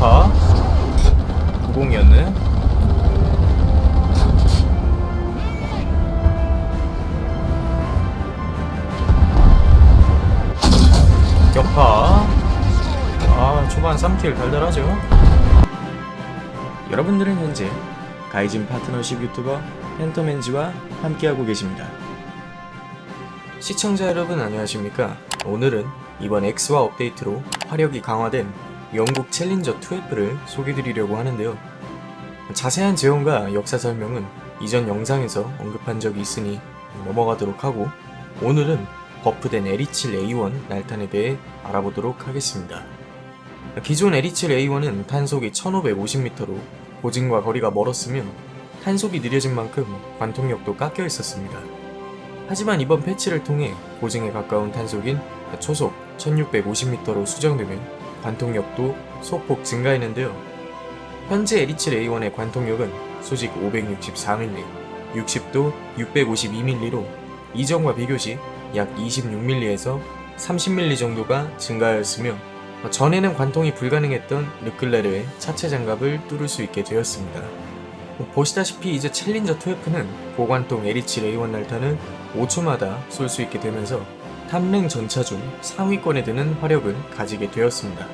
격파. 90이었네 격파. 아 초반 3킬 달달하죠? 여러분들은 현재 가이진 파트너십 유튜버 펜터맨지와 함께하고 계십니다. 시청자 여러분 안녕하십니까? 오늘은 이번 X와 업데이트로 화력이 강화된 영국 챌린저 2F를 소개드리려고 하는데요 자세한 제형과 역사 설명은 이전 영상에서 언급한 적이 있으니 넘어가도록 하고 오늘은 버프된 에리칠 A1 날탄에 대해 알아보도록 하겠습니다. 기존 에리칠 A1은 탄속이 1550m로 고증과 거리가 멀었으며 탄속이 느려진 만큼 관통력도 깎여 있었습니다. 하지만 이번 패치를 통해 고증에 가까운 탄속인 초속 1650m로 수정되며 관통력도 소폭 증가했는데요. 현재 에리칠 A1의 관통력은 소직 564mm, 60도 652mm로 이전과 비교시 약 26mm에서 30mm 정도가 증가하였으며 전에는 관통이 불가능했던 르클레르의 차체 장갑을 뚫을 수 있게 되었습니다. 보시다시피 이제 챌린저 2F는 고관통 에리치 레이원 날타는 5초마다 쏠 수 있게 되면서 탑랭 전차 중 상위권에 드는 화력을 가지게 되었습니다.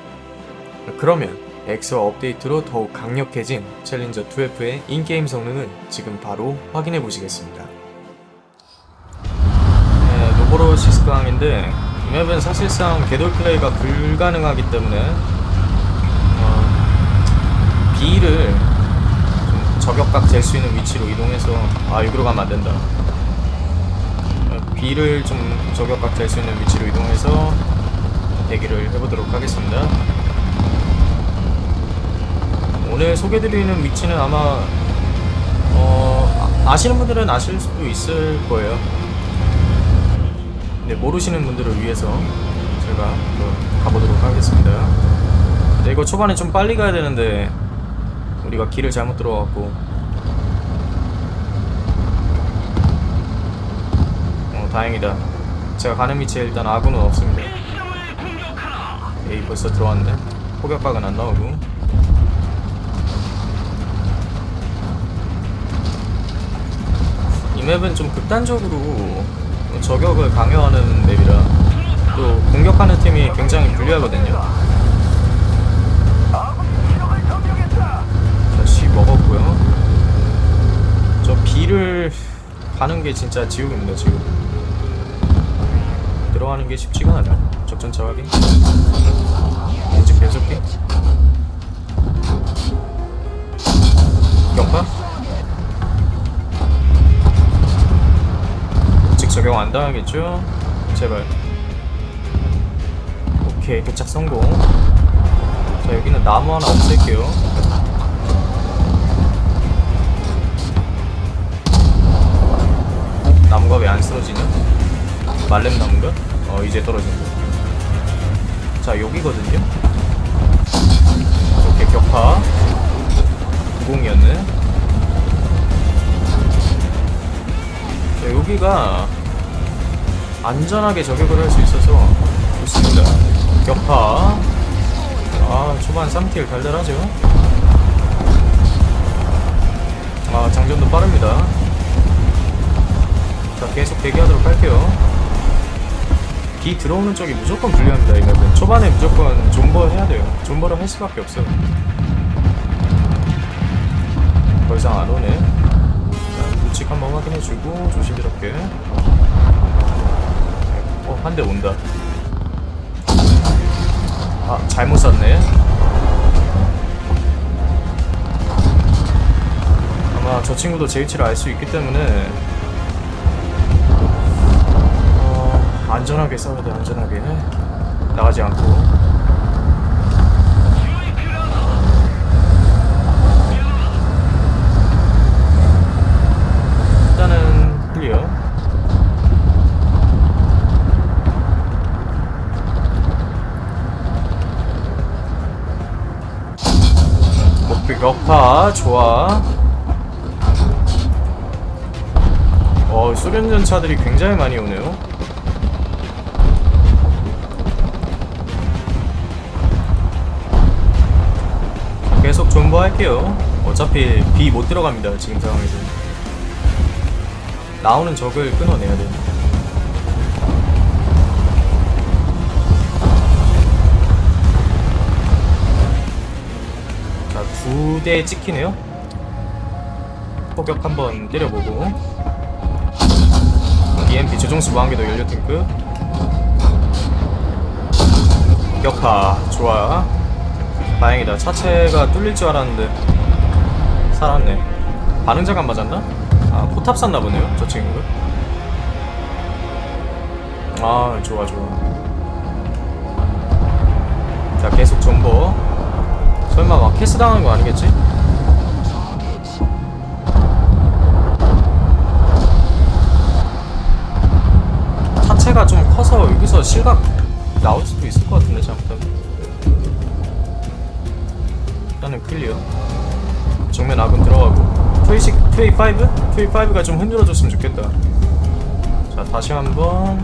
그러면 엑스와 업데이트로 더욱 강력해진 챌린저 2F의 인게임 성능을 지금 바로 확인해 보시겠습니다. 네, 노보로시스 강인데 이 맵은 사실상 궤돌 플레이가 불가능하기 때문에 어, B를 좀 저격각 될수 있는 위치로 이동해서 아 여기로 가면 안 된다. 어, B를 좀 저격각 될수 있는 위치로 이동해서 대기를 해보도록 하겠습니다. 오늘 소개드리는 위치는 아마 어, 아- 아시는 분들은 아실 수도 있을 거예요. 네, 모르시는 분들을 위해서 제가 가보도록 하겠습니다. 네, 이거 초반에 좀 빨리 가야 되는데 우리가 길을 잘못 들어갔고 어, 다행이다. 제가 가는 위치에 일단 아군은 없습니다. 에이, 벌써 들어왔네. 포격각은 안 나오고. 이 맵은 좀 극단적으로 저격을 강요하는 맵이라 또 공격하는 팀이 굉장히 불리하거든요. 자, C 먹었고요. 저 B를 가는 게 진짜 지옥입니다, 지금. 들어가는 게 쉽지가 않아요. 적전차 확인. 왠지 계속해. 격파? 즉 적용 안 당하겠죠? 제발. 오케이 도착 성공. 자 여기는 나무 하나 없앨게요. 어, 나무가 왜 안 쓰러지냐? 말렘 나무인가? 어 이제 떨어진다. 자 여기거든요. 오케이 격파. 90이었네. 자, 여기가 안전하게 저격을 할 수 있어서 좋습니다. 격파. 아, 초반 3킬 달달하죠? 아, 장전도 빠릅니다. 자, 계속 대기하도록 할게요. B 들어오는 쪽이 무조건 불리합니다, 이 맵은. 초반에 무조건 존버 해야 돼요. 존버를 할 수밖에 없어요. 더 이상 안 오네. 자, 우측 한번 확인해주고 조심스럽게. 어, 한 대 온다. 아, 잘못 쐈네. 아마 저 친구도 제 위치를 알 수 있기 때문에 안전하게 싸워야 돼, 안전하게. 나가지 않고. 격파 좋아. 어 소련 전 차들이 굉장히 많이 오네요. 존버할게요. 어차피 B 못 들어갑니다. 지금 상황에서. 나오는 적을 끊어내야 돼. 자, 두대 찍히네요. 포격 한번 때려보고. EMP 조종수 무한궤도 연료 탱크. 격파 좋아. 다행이다. 차체가 뚫릴 줄 알았는데 살았네. 반응자가 안 맞았나? 아 포탑 쐈나 보네요. 저 친구. 아 좋아 좋아. 자 계속 존버. 설마 막 캐스 당한 거 아니겠지? 차체가 좀 커서 여기서 실각 나올 수도 있을 것 같은데 잘못하면. 일단은 클리어 정면 아군 들어가고. 트웨이식 트웨이 5? 트웨이 5가 좀 흔들어줬으면 좋겠다. 자 다시 한번.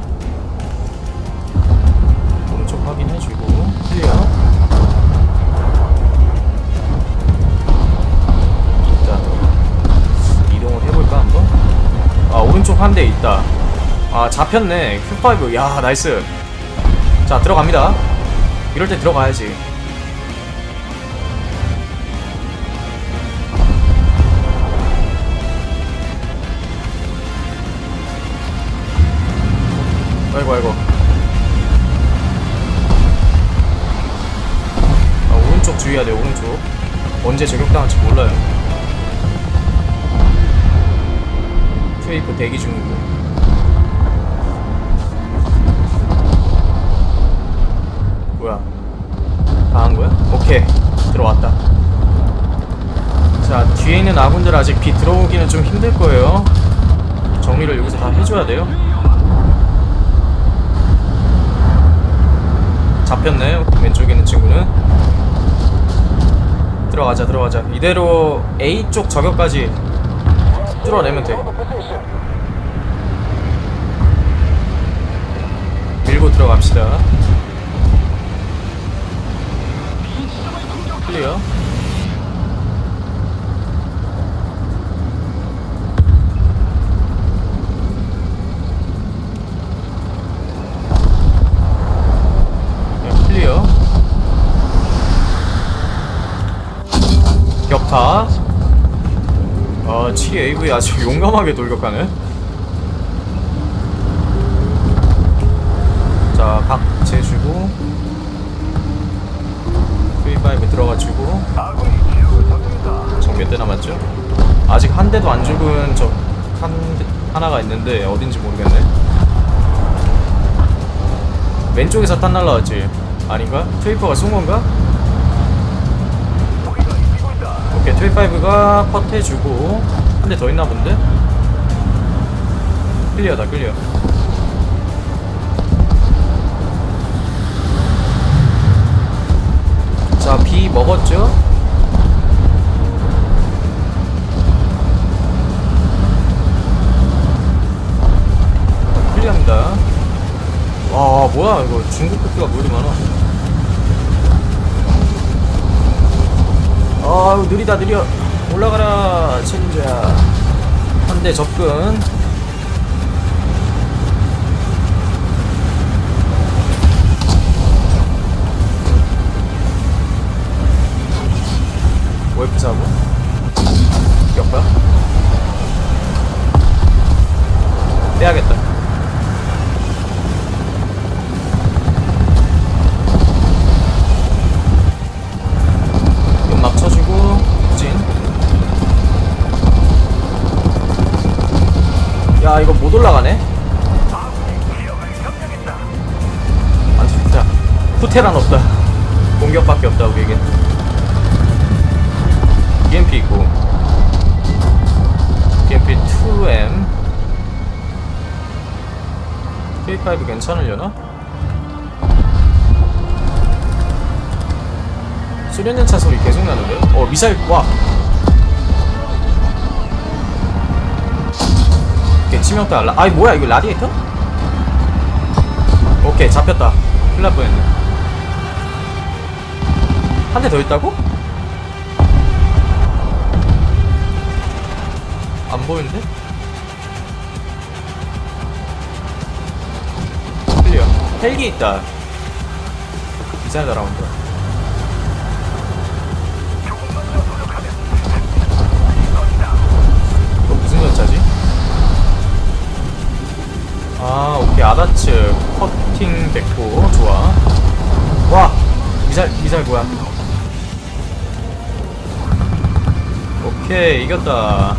오른쪽 확인해주고. 클리어. 있다 이동을 해볼까 한번? 아 오른쪽 한 대 있다. 아 잡혔네. Q5 야 나이스. 자 들어갑니다. 이럴 때 들어가야지 아이고 아이고. 아 오른쪽 주의해야 돼 오른쪽. 언제 저격당할지 몰라요. 트웨이프 대기 중이고. 뭐야? 당한 거야? 오케이. 들어왔다. 자 뒤에 있는 아군들 아직 비 들어오기는 좀 힘들 거예요. 정리를 여기서 다 해줘야 돼요 잡혔네. 왼쪽에 있는 친구는. 들어가자 들어가자. 이대로 A쪽 저격까지 뚫어내면 돼. 밀고 들어갑시다. 클리어 네, 클리어 격파 아 7AV 아주 용감하게 돌격하네 자각 재주고 V5에 들어가지고 정몇 대 남았죠? 아직 한 대도 안 죽은 적 한, 하나가 있는데 어딘지 모르겠네 왼쪽에서 딴 날라왔지 아닌가? 트위퍼가 쏜 건가? 오케이 트윗5가 컷 해주고 한 대 더 있나 본데? 클리어다 클리어 자 B 먹었죠? 클리어입니다 와 뭐야 이거 중국 국기가 뭐 이리 많아 아우 느리다 느려 올라가라 챌린저야. 한 대 접근. 웨프 사고 격파 빼야겠다 테란 없다. 공격밖에 없다 우리에겐 EMP 있고. EMP 2M K5 괜찮으려나? 수련연차 소리 계속 나는데요? 어 미사일 와. 오케이 치명타 라. 아이 뭐야 이거 라디에이터? 오케이 잡혔다. 큰일 날 뻔했네 한 대 더 있다고? 안 보이는데? 클리어. 헬기 있다. 이상해 날아온다 이거 무슨 전차지? 아 오케이. 아다츠 커팅 됐고 좋아. 와! 미사일 미사일 뭐야? 오케이, 이겼다.